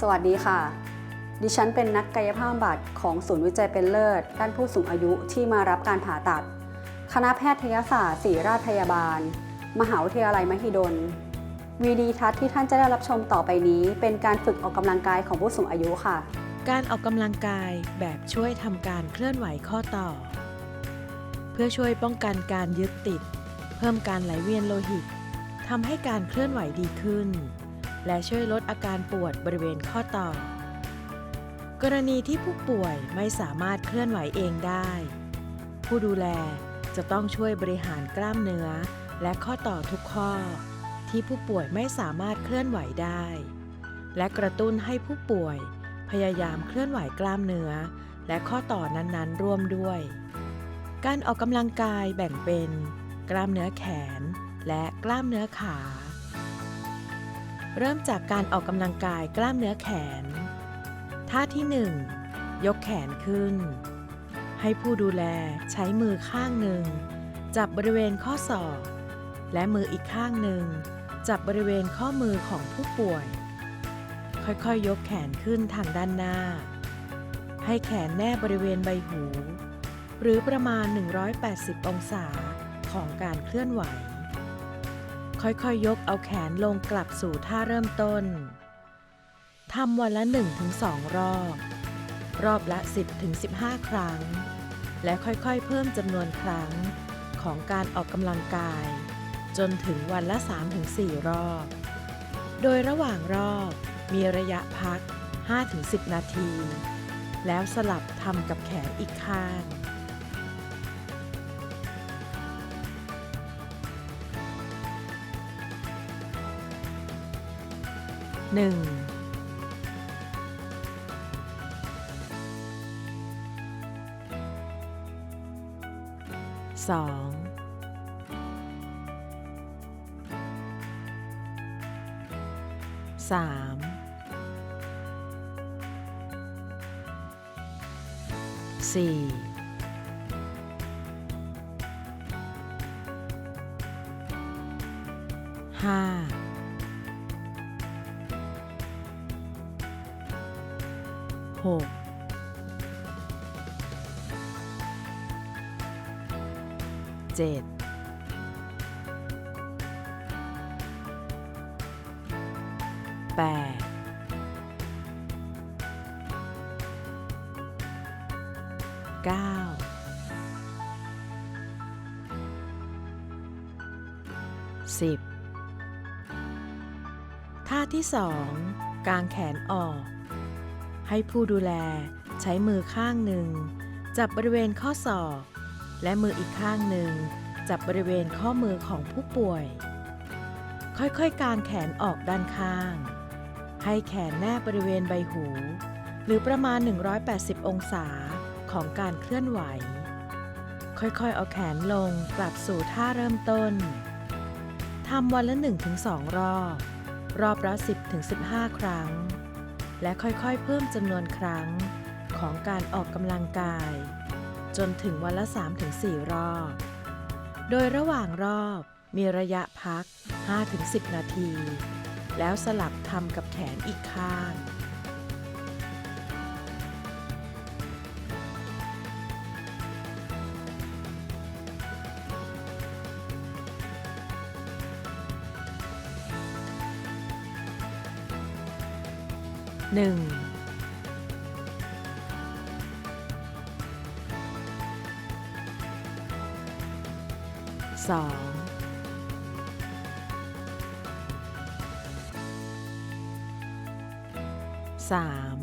สวัสดีค่ะ ดิฉันเป็นนักกายภาพบำบัดของศูนย์วิจัยเป็นเลิศ ด้านผู้สูงอายุที่มารับการผ่าตัด คณะแพทยศาสตร์ศิริราชพยาบาล มหาวิทยาลัยมหิดล วีดีทัศน์ที่ท่านจะได้รับชมต่อไปนี้ เป็นการฝึกออกกำลังกายของผู้สูงอายุค่ะ การออกกำลังกายแบบช่วยทำการเคลื่อนไหวข้อต่อ เพื่อช่วยป้องกันการยึดติด เพิ่มการไหลเวียนโลหิตทำให้การเคลื่อนไหวดีขึ้น และช่วยลดอาการปวดบริเวณข้อต่อ กรณีที่ผู้ป่วยไม่สามารถเคลื่อนไหวเองได้ ผู้ดูแลจะต้องช่วยบริหารกล้ามเนื้อ และข้อต่อทุกข้อ ที่ผู้ป่วยไม่สามารถเคลื่อนไหวได้ และกระตุ้นให้ผู้ป่วย พยายามเคลื่อนไหวกล้ามเนื้อ และข้อต่อนั้นๆ ร่วมด้วย การออกกำลังกายแบ่งเป็น กล้ามเนื้อแขน และกล้ามเนื้อขา เริ่มจากการออกกำลังกายกล้ามเนื้อแขน ท่าที่ 1 ยกแขนขึ้น ให้ผู้ดูแลใช้มือข้างหนึ่ง จับบริเวณข้อศอก และมืออีกข้างหนึ่ง จับบริเวณข้อมือของผู้ป่วย ค่อยๆยยกแขนขึ้นทางด้านหน้า ให้แขนแนบบริเวณใบหู หรือประมาณ 180 องศาของการเคลื่อนไหว ค่อยๆยยกเอาแขนลงกลับสู่ท่าเริ่มต้น ทำวันละ 1-2 รอบ รอบละ 10-15 ครั้ง และค่อยๆ เพิ่มจำนวนครั้งของการออกกำลังกาย จนถึงวันละ 3-4 รอบ โดยระหว่างรอบมีระยะพัก 5-10 นาที แล้วสลับทำกับแขนอีกข้าง หนึ่งสองสามสี่ห้า หกเจ็ดแปดเก้าสิบท่าที่สองกางแขนออก ให้ผู้ดูแลใช้มือข้างหนึ่ง จับบริเวณข้อศอก และมืออีกข้างหนึ่ง จับบริเวณข้อมือของผู้ป่วย ค่อยๆกางแขนออกด้านข้าง ให้แขนแนบบริเวณใบหู หรือประมาณ 180 องศาของการเคลื่อนไหว ค่อยๆ เอาแขนลงกลับสู่ท่าเริ่มต้นทำวันละ 1-2 รอบ รอบละ 10-15 ครั้ง และค่อยๆ เพิ่มจำนวนครั้งของการออกกำลังกาย จนถึงวันละ 3-4 รอบ โดยระหว่างรอบมีระยะพัก 5-10 นาที แล้วสลับทำกับแขนอีกข้าง หนึ่งสองสาม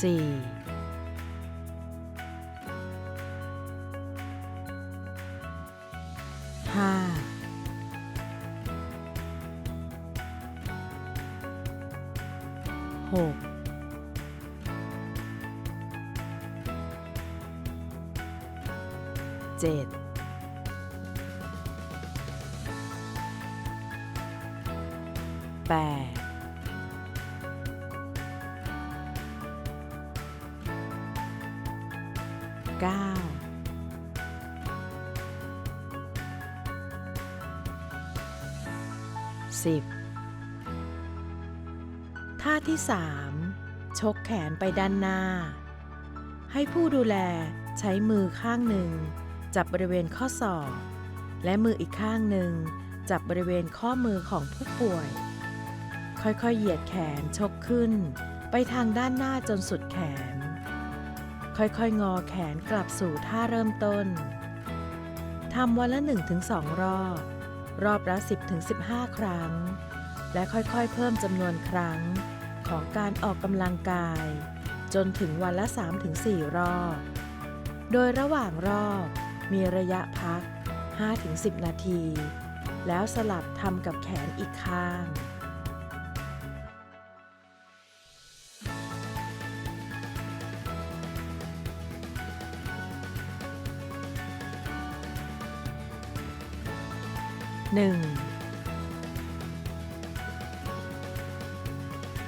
สี่ 6เจ็ดแปดเก้าสิบ ท่าที่3ชกแขนไปด้านหน้า ให้ผู้ดูแลใช้มือข้างหนึ่ง จับบริเวณข้อศอกและมืออีกข้างหนึ่ง จับบริเวณข้อมือของผู้ป่วย ค่อยๆ เหยียดแขนชกขึ้น ไปทางด้านหน้าจนสุดแขน ค่อยๆ งอแขนกลับสู่ท่าเริ่มต้นทำวันละ 1-2 รอบ รอบละ 10-15 ครั้ง และค่อยๆ เพิ่มจำนวนครั้ง ของการออกกำลังกาย จนถึงวันละ 3-4 รอบ โดยระหว่างรอบมีระยะพัก 5-10 นาที แล้วสลับทำกับแขนอีกข้างหนึ่ง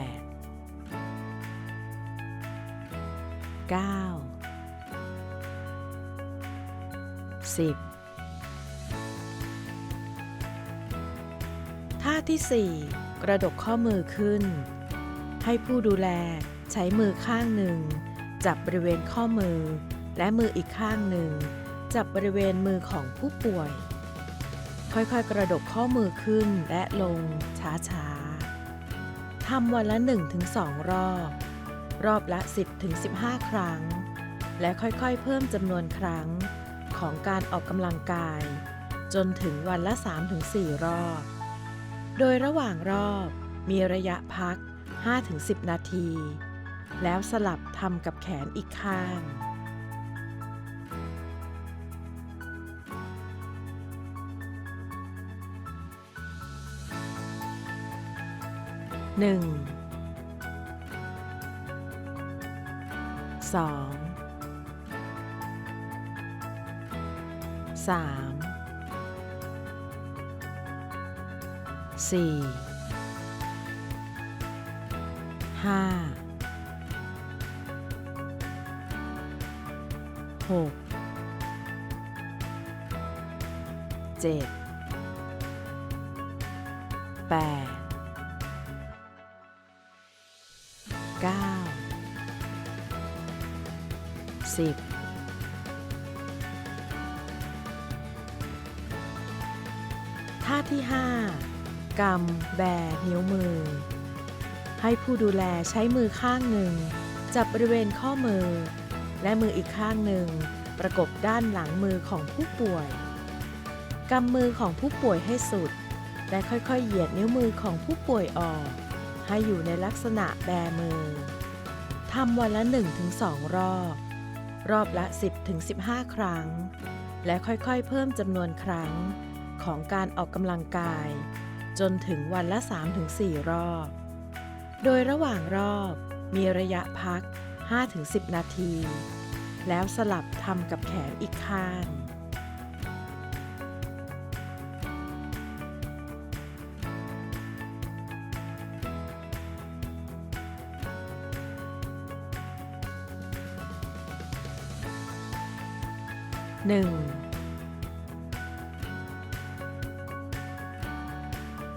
ด ที่ 4 กระดกข้อมือขึ้น ให้ผู้ดูแลใช้มือข้างหนึ่ง จับบริเวณข้อมือ และมืออีกข้างหนึ่ง จับบริเวณมือของผู้ป่วย ค่อยๆ กระดกข้อมือขึ้นและลงช้าๆทำวันละ 1-2 รอบ รอบละ 10-15 ครั้ง และค่อยๆ เพิ่มจำนวนครั้งของการออกกำลังกาย จนถึงวันละ 3-4 รอบ โดยระหว่างรอบมีระยะพัก 5-10 นาที แล้วสลับทำกับแขนอีกข้าง หนึ่ง สอง สาม สี่ห้าหกเจ็ดแปดเก้าสิบท่าที่5 กำแบนิ้วมือ ให้ผู้ดูแลใช้มือข้างหนึ่ง จับบริเวณข้อมือ และมืออีกข้างหนึ่ง ประกบด้านหลังมือของผู้ป่วยกำมือของผู้ป่วยให้สุด และค่อยๆ เหยียดนิ้วมือของผู้ป่วยออก ให้อยู่ในลักษณะแบมือทำวันละ 1-2 รอบ รอบละ 10-15 ครั้ง และค่อยๆ เพิ่มจำนวนครั้งของการออกกำลังกาย จนถึงวันละ 3-4 รอบ โดยระหว่างรอบมีระยะพัก 5-10 นาที แล้วสลับทำกับแขนอีกข้างหนึ่ง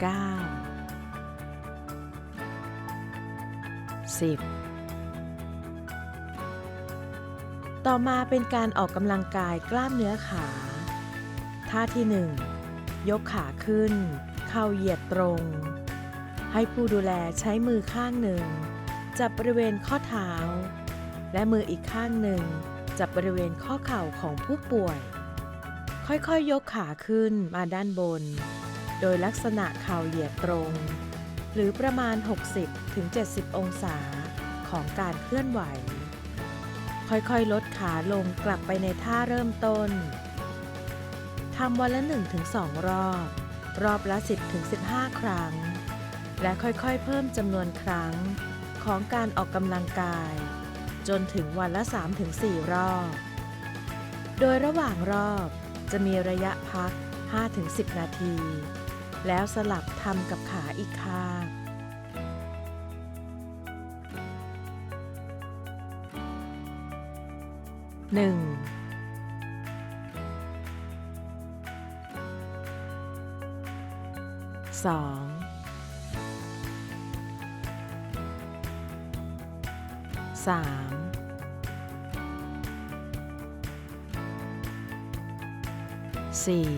เก้าสิบต่อมาเป็นการออกกำลังกายกล้ามเนื้อขา ท่าที่หนึ่งยกขาขึ้น เข่าเหยียดตรง ให้ผู้ดูแลใช้มือข้างหนึ่ง จับบริเวณข้อเท้า และมืออีกข้างหนึ่ง จับบริเวณข้อเข่าของผู้ป่วย ค่อยๆยกขาขึ้นมาด้านบน โดยลักษณะเข่าเหยียดตรง หรือประมาณ 60-70 องศาของการเคลื่อนไหว ค่อยๆ ลดขาลงกลับไปในท่าเริ่มต้นทำวันละ 1-2 รอบ รอบละ 10-15 ครั้ง และค่อยๆ เพิ่มจำนวนครั้งของการออกกำลังกาย จนถึงวันละ 3-4 รอบ โดยระหว่างรอบจะมีระยะพัก 5-10 นาที แล้วสลับทำกับขาอีกข้างหนึ่งสองสามสี่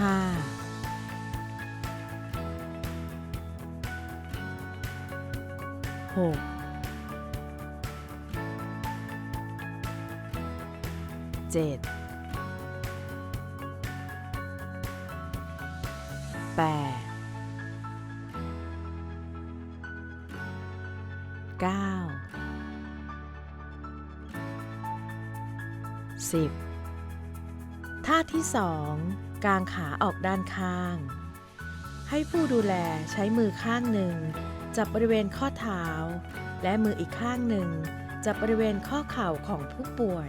ห้า หก เจ็ด แปด เก้า สิบาที่สองกางขาออกด้านข้าง ให้ผู้ดูแลใช้มือข้างหนึ่ง จับบริเวณข้อเท้า และมืออีกข้างหนึ่ง จับบริเวณข้อเข่าของผู้ป่วย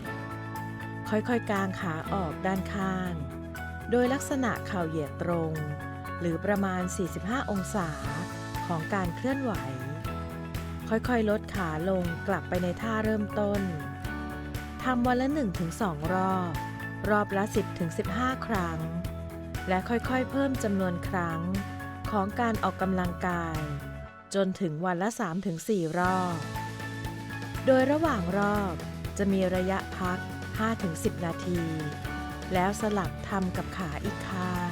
ค่อยๆ กางขาออกด้านข้าง โดยลักษณะเข่าเหยียดตรง หรือประมาณ 45 องศาของการเคลื่อนไหว ค่อยๆ ลดขาลงกลับไปในท่าเริ่มต้นทำวันละ 1-2 รอบ รอบละ 10-15 ครั้ง และค่อยๆ เพิ่มจำนวนครั้งของการออกกำลังกาย จนถึงวันละ 3-4 รอบ โดยระหว่างรอบจะมีระยะพัก 5-10 นาที แล้วสลับทำกับขาอีกข้าง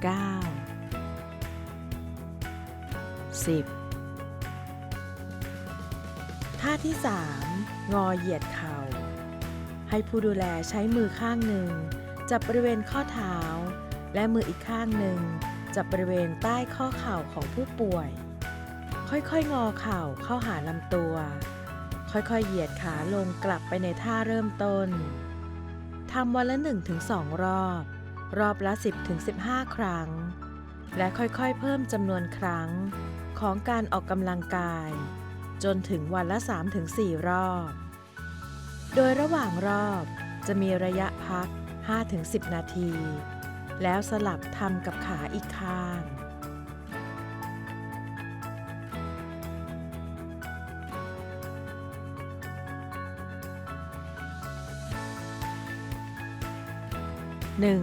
10. ท่าที่ 3 งอเหยียดเขา่า ให้ผู้ดูแลใช้มือข้างหนึ่ง จับบริเวณข้อเท้า และมืออีกข้างหนึ่ง จับบริเวณใต้ข้อเข่าของผู้ป่วย ค่อยๆ งอเข่าเข้าหาลำตัว ค่อยๆ เหยียดขาลงกลับไปในท่าเริ่มต้นทำวันละ 1-2 รอบ รอบละ 10-15 ครั้ง และค่อยๆ เพิ่มจำนวนครั้งของการออกกำลังกาย จนถึงวันละ 3-4 รอบ โดยระหว่างรอบจะมีระยะพัก 5-10 นาที แล้วสลับทำกับขาอีกข้างหนึ่ง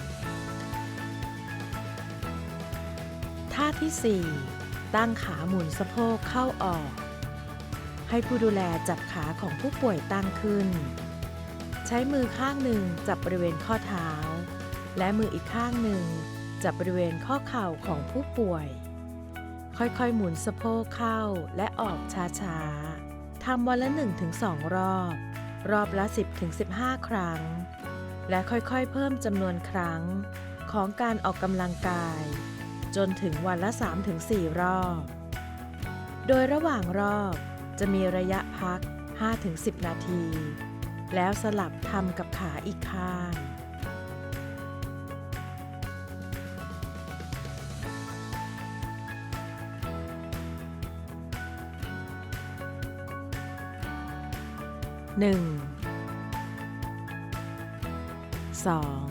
าที่ 4 ตั้งขาหมุนสะโพกเข้าออก ให้ผู้ดูแลจับขาของผู้ป่วยตั้งขึ้น ใช้มือข้างหนึ่งจับบริเวณข้อเท้า และมืออีกข้างหนึ่งจับบริเวณข้อเข่าของผู้ป่วย ค่อยๆ หมุนสะโพกเข้าและออกช้าๆทำวันละ 1-2 รอบ รอบละ 10-15 ครั้ง และค่อยๆ เพิ่มจำนวนครั้งของการออกกำลังกาย จนถึงวันละ 3-4 รอบ โดยระหว่างรอบจะมีระยะพัก 5-10 นาที แล้วสลับทำกับขาอีกข้างหนึ่งสอง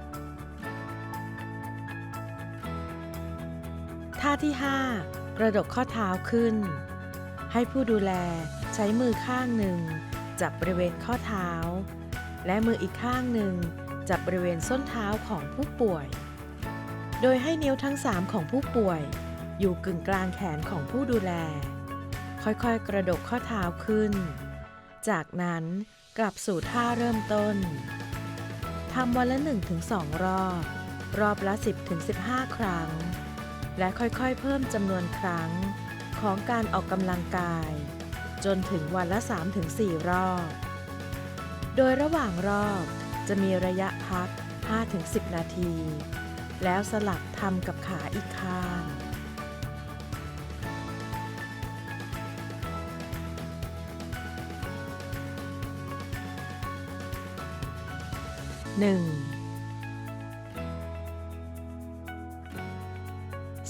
ท่าที่ 5 กระดกข้อเท้าขึ้น ให้ผู้ดูแลใช้มือข้างหนึ่ง จับบริเวณข้อเท้า และมืออีกข้างหนึ่ง จับบริเวณส้นเท้าของผู้ป่วย โดยให้นิ้วทั้ง 3 ของผู้ป่วย อยู่กึ่งกลางแขนของผู้ดูแล ค่อยๆ กระดกข้อเท้าขึ้น จากนั้นกลับสู่ท่าเริ่มต้นทำวันละ 1-2 รอบ รอบละ 10-15 ครั้ง และค่อยๆเพิ่มจำนวนครั้งของการออกกำลังกาย จนถึงวันละ 3-4 รอบ โดยระหว่างรอบจะมีระยะพัก 5-10 นาที แล้วสลับทำกับขาอีกข้างหนึ่ง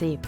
สิบ